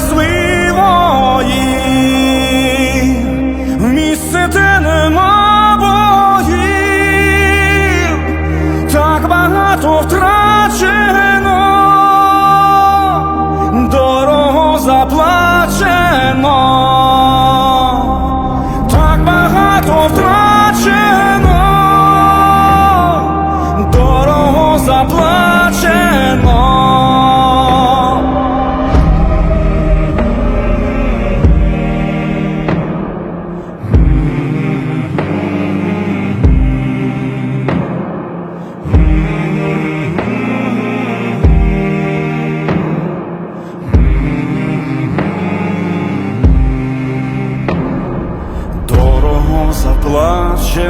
щитах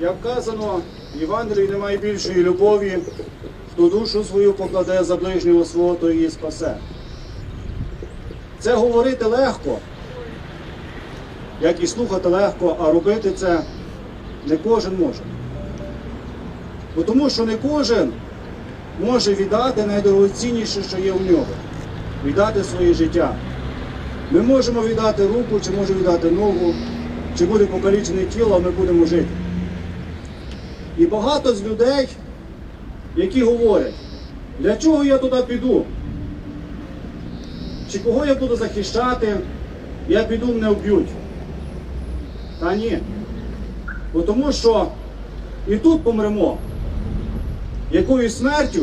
Як вказано, в Євангелії немає більшої любові, хто душу свою покладе за ближнього свого, то її спасе. Це говорити легко, як і слухати легко, а робити це не кожен може. Бо тому що не кожен може віддати найдорогоцінніше, що є в нього, віддати своє життя. Ми можемо віддати руку, чи можемо віддати ногу, чи буде покалічене тіло, а ми будемо жити. І багато з людей, які говорять, для чого я туди піду? Чи кого я буду захищати, я піду, мене вб'ють. Та ні. Бо тому що і тут помремо. Якою смертю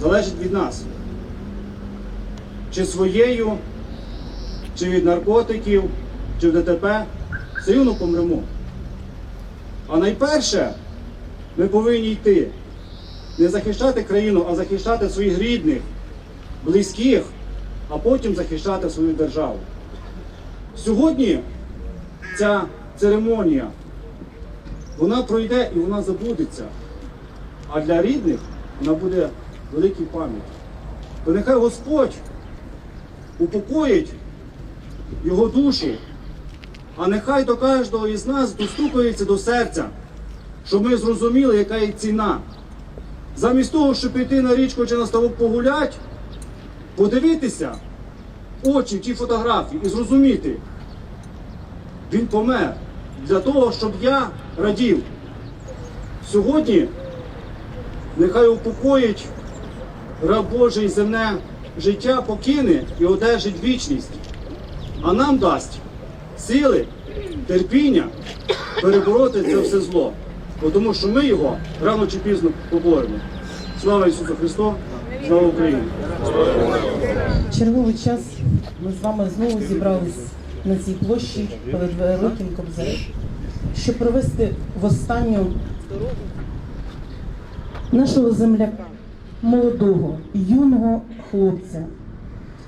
залежить від нас. Чи своєю, чи від наркотиків, чи в ДТП, все рівно помремо. А найперше, ми повинні йти. Не захищати країну, а захищати своїх рідних, близьких, а потім захищати свою державу. Сьогодні ця церемонія, вона пройде і вона забудеться. А для рідних вона буде великій пам'яті. То нехай Господь упокоїть його душу, а нехай до кожного із нас достукається до серця щоб ми зрозуміли, яка є ціна. Замість того, щоб піти на річку чи на ставок погулять, подивитися очі ті фотографії і зрозуміти, він помер для того, щоб я радів. Сьогодні нехай упокоїть раб Божий земне життя покине і одержить вічність, а нам дасть сили, терпіння перебороти це все зло. Бо тому що ми його рано чи пізно поборемо. Слава Ісусу Христу! Слава Україні! Черговий час ми з вами знову зібрались на цій площі перед великим кобзарем, щоб провести в останню нашого земляка, молодого, юного хлопця,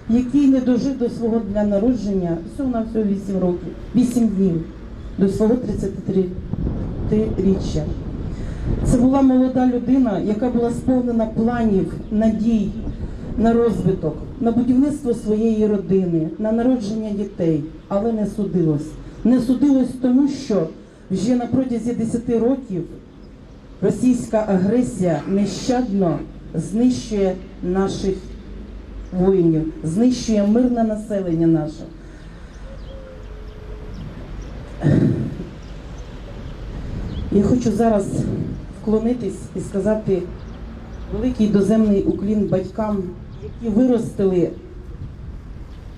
який не дожив до свого дня народження всього на всього 8 років, 8 днів до свого 33-річчя. Це була молода людина, яка була сповнена планів, надій на розвиток, на будівництво своєї родини, на народження дітей, але не судилось. Не судилось тому, що вже на протязі 10 років російська агресія нещадно знищує наших воїнів, знищує мирне населення наше. Я хочу зараз вклонитись і сказати великий доземний уклін батькам, які виростили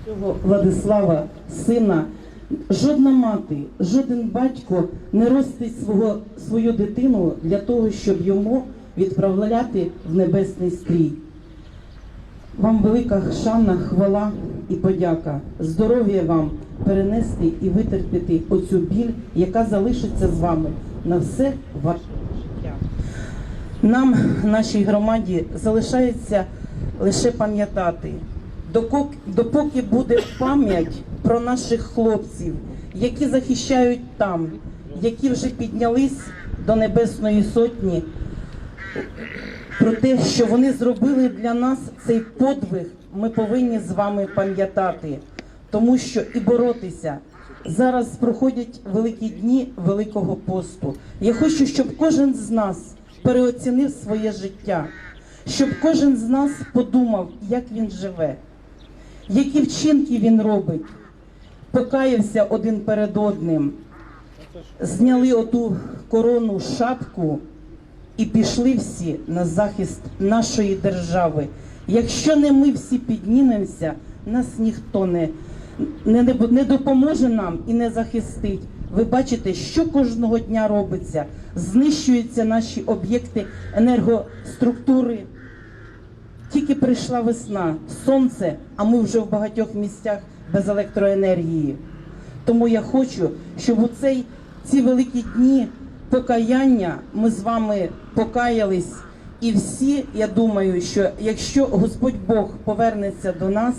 цього Владислава, сина. Жодна мати, жоден батько не ростить свого, свою дитину для того, щоб йому відправляти в небесний стрій. Вам велика шана, хвала і подяка. Здоров'я вам перенести і витерпіти оцю біль, яка залишиться з вами на все ваше життя. Нам, нашій громаді, залишається лише пам'ятати, допоки буде пам'ять про наших хлопців, які захищають там, які вже піднялись до Небесної Сотні, про те, що вони зробили для нас цей подвиг, ми повинні з вами пам'ятати, тому що і боротися. Зараз проходять великі дні Великого посту. Я хочу, щоб кожен з нас переоцінив своє життя, щоб кожен з нас подумав, як він живе, які вчинки він робить, покаявся один перед одним, зняли оту корону шапку і пішли всі на захист нашої держави. Якщо не ми всі піднімемося, нас ніхто не, не, не, не допоможе нам і не захистить. Ви бачите, що кожного дня робиться. Знищуються наші об'єкти енергоструктури. Тільки прийшла весна, сонце, а ми вже в багатьох місцях без електроенергії. Тому я хочу, щоб у цей ці великі дні покаяння ми з вами покаялись. І всі, я думаю, що якщо Господь Бог повернеться до нас,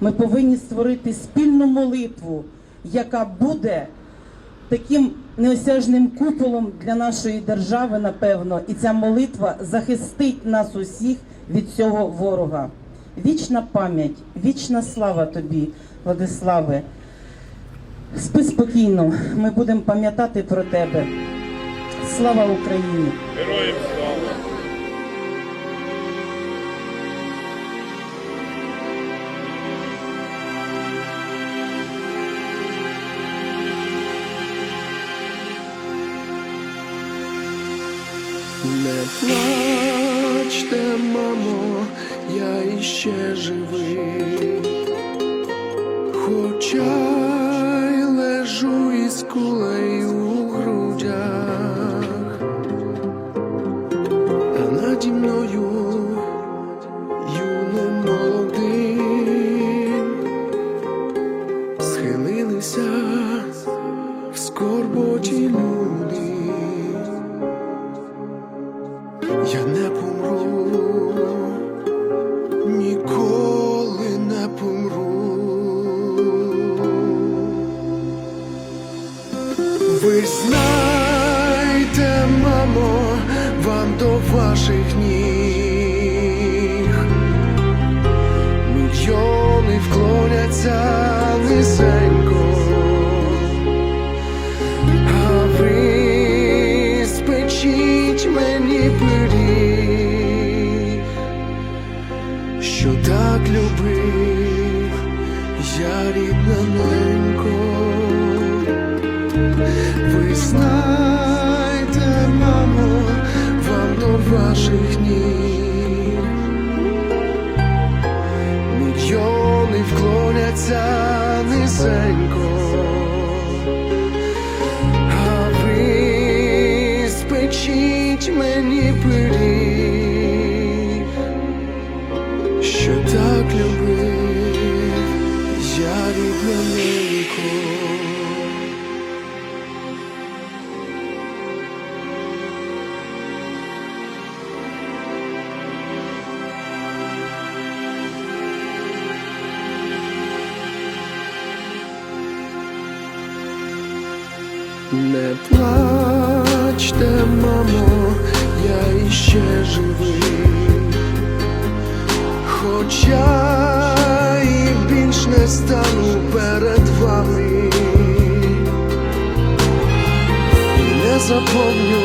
ми повинні створити спільну молитву, яка буде таким неосяжним куполом для нашої держави, напевно, і ця молитва захистить нас усіх від цього ворога. Вічна пам'ять, вічна слава тобі, Владиславе. Спи спокійно, ми будемо пам'ятати про тебе. Слава Україні! Героям so що так любив я рідна ненько. Ви знаєте, мамо, вам до ваших ніг мільйони вклоняться низенько. А ви мені пиріг, що так любив, я рідна ненько. Не плачте, мамо, я іще живий хоча і більш не стану перед вами, і не запомню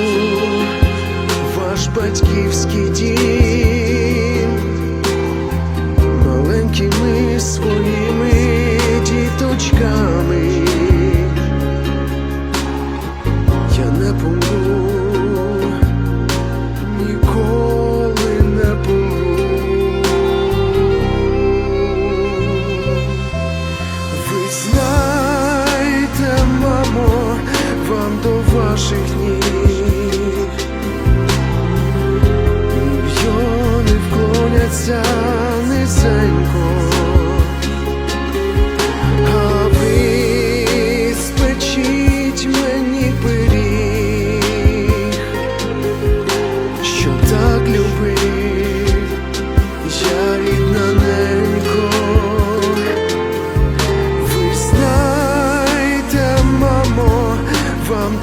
ваш батьківський дім.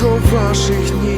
до ваших днів.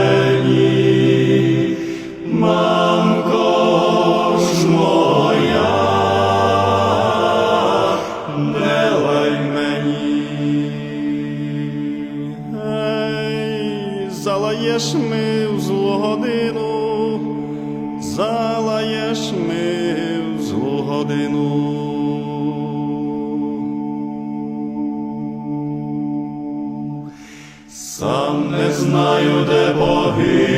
be.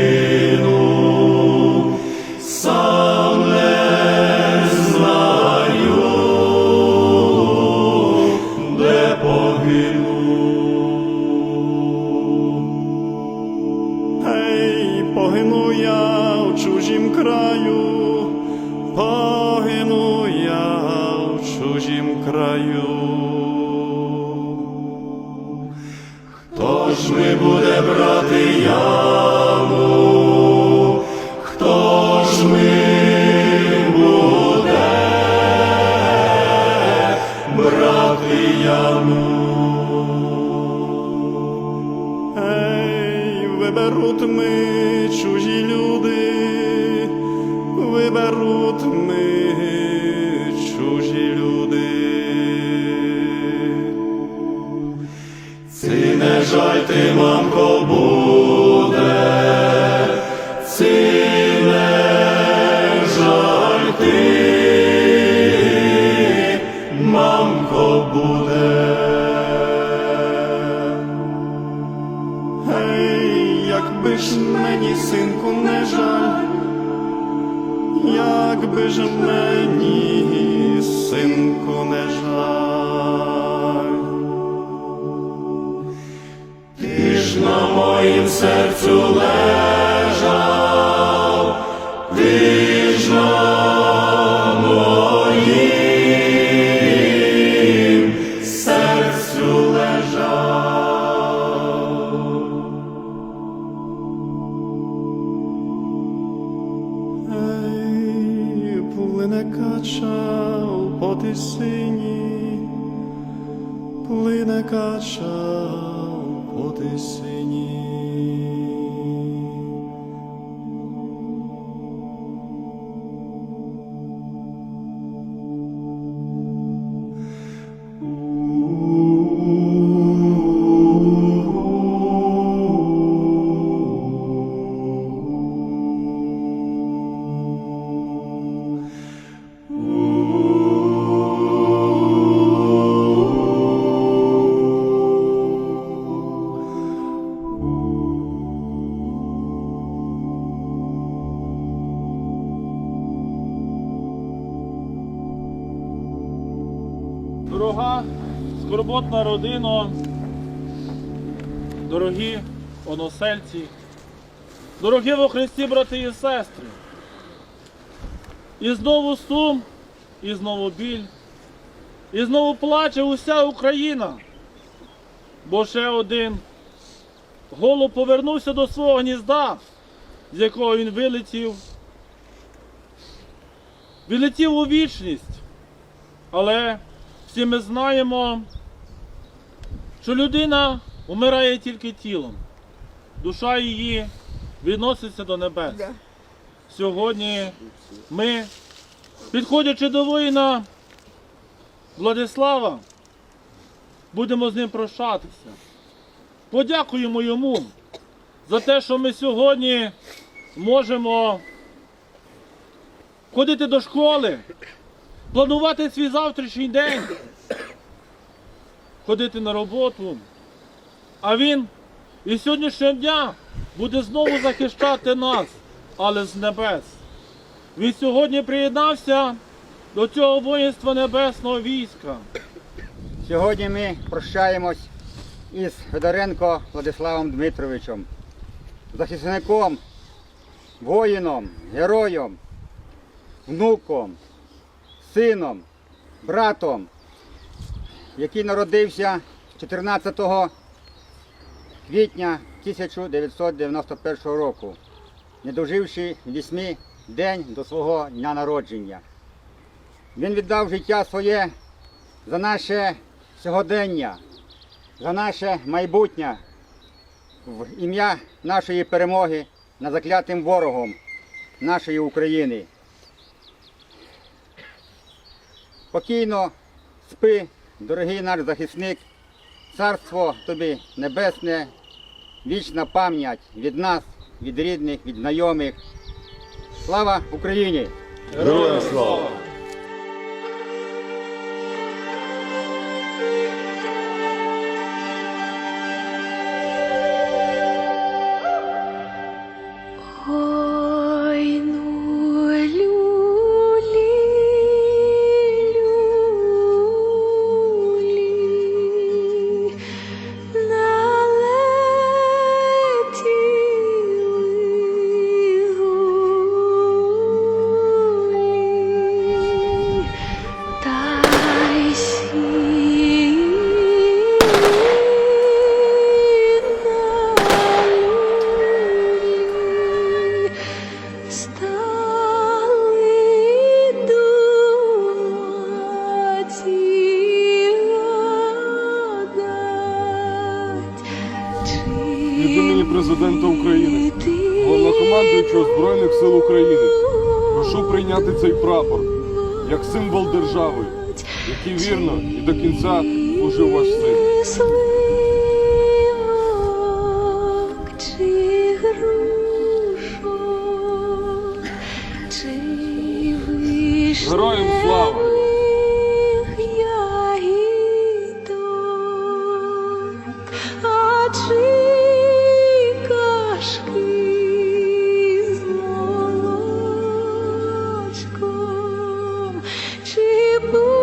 Виберуть ми чужі люди, виберуть ми чужі люди. Ці не жаль ти, мамко, буде, Ти ж на моїм серцю скорботна родина, дорогі оносельці, дорогі во Христі, брати і сестри. І знову сум, і знову біль, і знову плаче уся Україна. Бо ще один голуб повернувся до свого гнізда, з якого він вилетів. Вилетів у вічність. Але всі ми знаємо, що людина умирає тільки тілом, душа її відноситься до небес. Сьогодні ми, підходячи до воїна Владислава, будемо з ним прощатися. Подякуємо йому за те, що ми сьогодні можемо ходити до школи, планувати свій завтрашній день, ходити на роботу. А він і сьогоднішнього дня буде знову захищати нас, але з небес. Він сьогодні приєднався до цього воїнства небесного війська. Сьогодні ми прощаємось із Федоренко Владиславом Дмитровичем, захисником, воїном, героєм, внуком, сином, братом, який народився 14 квітня 1991 року, не доживши вісьми день до свого дня народження. Він віддав життя своє за наше сьогодення, за наше майбутнє в ім'я нашої перемоги над заклятим ворогом нашої України. Спокійно спи, дорогий наш захисник, царство тобі небесне, вічна пам'ять від нас, від рідних, від знайомих. Слава Україні! Героям слава! Імені Президента України, головнокомандуючого Збройних сил України, прошу прийняти цей прапор як символ держави, який вірно і до кінця служив ваш син. move.